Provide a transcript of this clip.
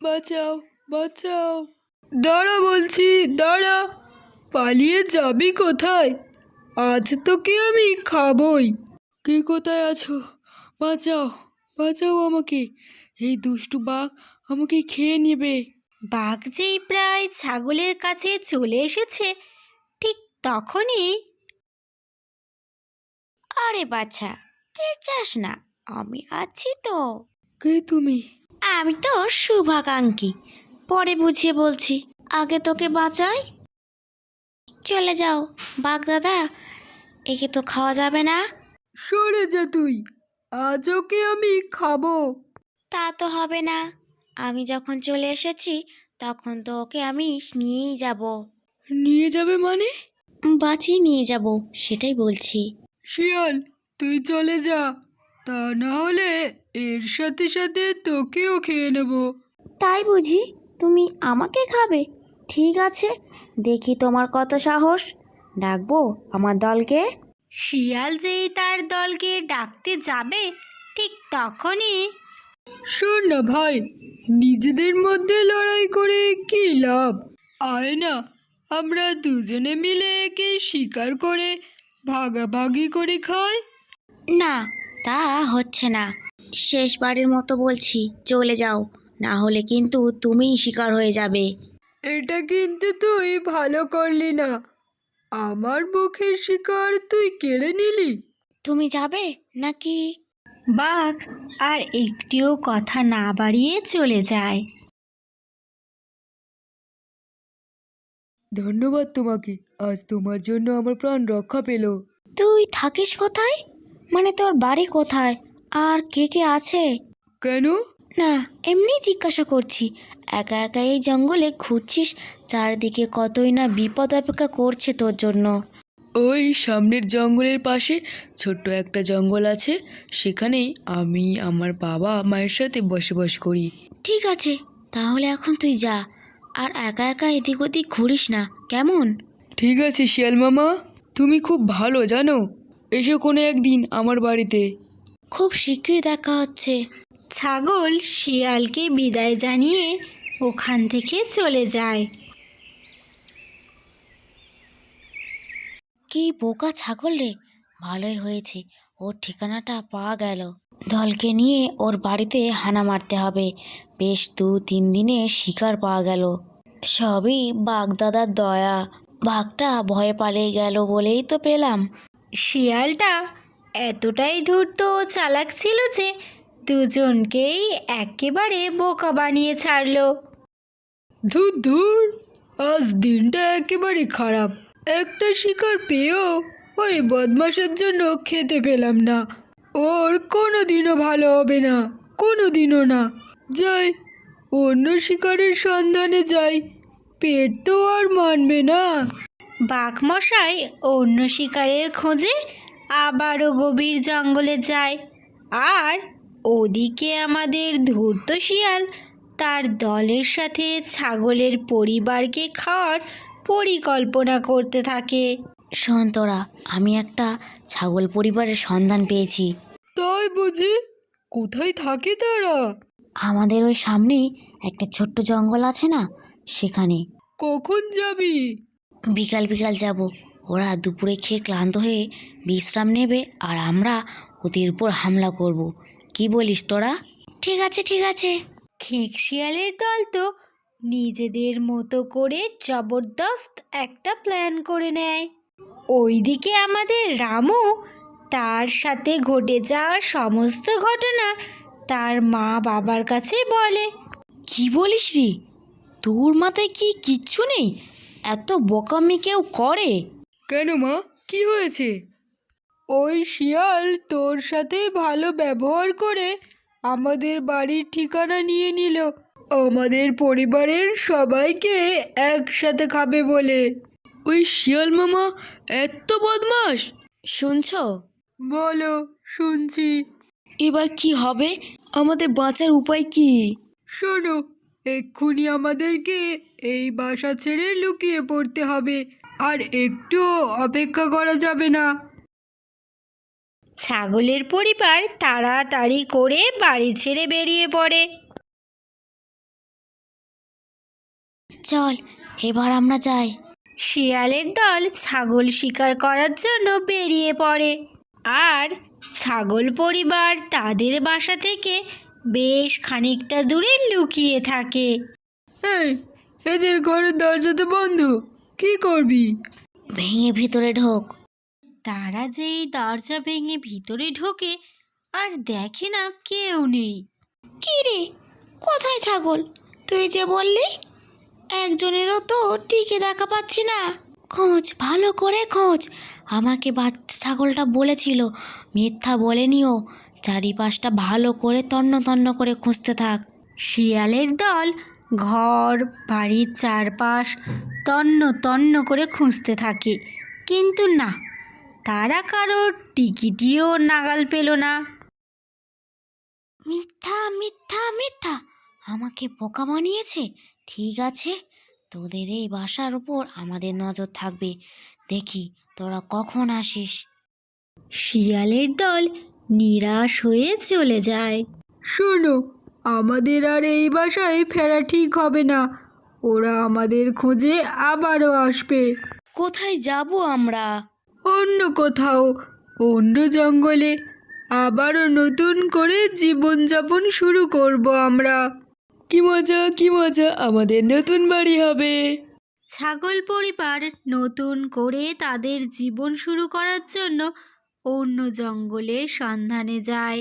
বাঁচাও বাঁচাও। দাঁড়া বলছি দাঁড়া। পালিয়ে যাবি কোথায়? আজ তোকে আমি খাবই। কে কোথায় আছো? বাঁচাও বাঁচাও আমাকে। এই দুষ্টু বাঘ আমাকে খেয়ে নেবে। বাঘ যেই প্রায় ছাগলের কাছে চলে এসেছে ঠিক তখনই আরে বাচ্চা চেঁচাস না আমি আছি তো। কে তুমি? আমি তো শুভাকাঙ্ক্ষী। পরে বুঝিয়ে বলছি আগে তোকে বাঁচাই। চলে যাও বাঘ দাদা একে তো খাওয়া যাবে না। সরে যা তুই আজ ওকে আমি খাব। তা তো হবে না আমি যখন চলে এসেছি তখন তো ওকে আমি নিয়েই যাব। নিয়ে যাবে মানে? বাঁচিয়ে নিয়ে যাব সেটাই বলছি। শিয়াল তুই চলে যা। তা না হলে এর সাথে সাথে তোকেও খেয়ে নেব। তাই বুঝি তুমি আমাকে খাবে? ঠিক আছে দেখি তোমার কত সাহস। ডাকবো আমার দলকে? শিয়াল যেই তার দলকে ডাকতে যাবে ঠিক তখনই। শোন না ভাই নিজেদের মধ্যে লড়াই করে কি লাভ? আয় না আমরা দুজনে মিলে একে শিকার করে ভাগাভাগি করে খাই। না তা হচ্ছে না। শেষবারের মতো বলছি চলে যাও। না হলে কিন্তু তুমিই শিকার হয়ে যাবে। এটা কিন্তু তুই ভালো করলি না। আমার মুখের শিকার তুই কেড়ে নিলি। তুমি যাবে নাকি? বাঘ আর একটিও কথা না বাড়িয়ে চলে যায়। ধন্যবাদ তোমাকে। আজ তোমার জন্য আমার প্রাণ রক্ষা পেল। তুই থাকিস কোথায়? মানে তোর বাড়ি কোথায়? আর কে কে আছে? কেন? না এমনি জিজ্ঞাসা করছি। একা একা এই জঙ্গলে ঘুরছিস চারদিকে কতই না বিপদ অপেক্ষা করছে তোর জন্য। ওই সামনের জঙ্গলের পাশে ছোট্ট একটা জঙ্গল আছে সেখানেই আমি আমার বাবা মায়ের সাথে বসবাস করি। ঠিক আছে তাহলে এখন তুই যা। আর একা একা এদিক ওদিক ঘুরিস না কেমন? ঠিক আছে শিয়াল মামা। তুমি খুব ভালো জানো? এসো কোনো একদিন আমার বাড়িতে। খুব শীঘ্রই দেখা হচ্ছে। ছাগল শিয়ালকে বিদায় জানিয়ে ওখান থেকে চলে যায়। কি বোকা ছাগল রে? ভালোই হয়েছে। ওর ঠিকানাটা পাওয়া গেল। দলকে নিয়ে ওর বাড়িতে হানা মারতে হবে। বেশ দু তিন দিনে শিকার পাওয়া গেল। সবই বাগদাদার দয়া। বাঘটা ভয়ে পালিয়ে গেল বলেই তো পেলাম। শিয়ালটা এতটাই ধূর্ত ও চালাক ছিল যে দুজনকেই একেবারে বোকা বানিয়ে ছাড়লো। ধুর ধুর, আজ দিনটা একেবারে খারাপ। একটা শিকার পেয়েও ওই বদমাসের জন্য খেতে পেলাম না। ওর কোনো দিনও ভালো হবে না কোনো দিনও না। যাই, অন্য শিকারের সন্ধানে যাই, পেট তো আর মানবে না। বাঘমশাই অন্য শিকারের খোঁজে আবারও গভীর জঙ্গলে যায়। আর ওদিকে আমাদের ধূর্ত শিয়াল তার দলের সাথে ছাগলের পরিবারকে খাওয়ার পরিকল্পনা করতে থাকে। শোন তোরা আমি একটা ছাগল পরিবারের সন্ধান পেয়েছি। তাই বুঝি? কোথায় থাকে তারা? আমাদের ওই সামনেই একটা ছোট্ট জঙ্গল আছে না সেখানে। কখন যাবি? বিকাল বিকাল যাব। ওরা দুপুরে খেয়ে ক্লান্ত হয়ে বিশ্রাম নেবে আর আমরা ওদের উপর হামলা করব। কি বলিস তোরা? ঠিক আছে ঠিক আছে। খেক শিয়ালের দল তো নিজেদের মতো করে জবরদস্ত একটা প্ল্যান করে নেয়। ওইদিকে আমাদের রামু তার সাথে ঘটে যাওয়া সমস্ত ঘটনা তার মা বাবার কাছে বলে। কি বলিস রে? তোর মাথায় কি কিচ্ছু নেই? এত বোকামি কেউ করে? কেন মা? কি হয়েছে? ওই শিয়াল তোর সাথে ভালো ব্যবহার করে আমাদের বাড়ির ঠিকানা নিয়ে নিল। আমাদের পরিবারের সবাইকে একসাথে খাবে বলে। ওই শিয়াল মামা এত বদমাস শুনছো? বলো শুনছি। এবার কি হবে? আমাদের বাঁচার উপায় কি? শোনো এক্ষুনি আমাদেরকে এই বাসা ছেড়ে লুকিয়ে পড়তে হবে। আর একটু অপেক্ষা করা যাবে না। ছাগলের পরিবার তাড়াতাড়ি করে বাড়ি ছেড়ে বেরিয়ে পড়ে। চল এবার আমরা যাই। শিয়ালের দল ছাগল শিকার করার জন্য বেরিয়ে পড়ে। আর ছাগল পরিবার তাদের বাসা থেকে বেশ খানিকটা দূরে লুকিয়ে থাকে। এই এদের ঘরের দরজা তো বন্ধ। কি করবি? ভেঙে ভিতরে ঢোক। তারা যেই দরজা ভেঙে ভিতরে ঢোকে আর দেখে না কেউ নেই। কি রে? কোথায় ছাগল? তুই যে বললি একজনেরও তো টিকে দেখা পাচ্ছি না। খোঁজ ভালো করে খোঁজ। আমাকে বাচ্চা ছাগলটা বলেছিল মিথ্যা বলেনিও। চারিপাশটা ভালো করে তন্ন তন্ন করে খুঁজতে থাক। শিয়ালের দল ঘর, বাড়ির চারপাশ তন্ন তন্ন করে খুঁজতে থাকে। কিন্তু না, তারা কারোর টিকিটিও নাগাল পেল না। মিথ্যা মিথ্যা মিথ্যা, আমাকে বোকা বানিয়েছে? ঠিক আছে, তোদের এই বাসার উপর আমাদের নজর থাকবে। দেখি তোরা কখন আসিস। শিয়ালের দল নিরাশ হয়ে চলে যায়। শোনো আমাদের আর এই বাসায় ফেরা ঠিক হবে না। ওরা আমাদের খোঁজে আবারও আসবে। কোথায় যাব আমরা? অন্য কোথাও অন্য জঙ্গলে আবারও নতুন করে জীবনযাপন শুরু করব আমরা। কি মজা কি মজা আমাদের নতুন বাড়ি হবে। ছাগল পরিবার নতুন করে তাদের জীবন শুরু করার জন্য অন্য জঙ্গলের সন্ধানে যায়।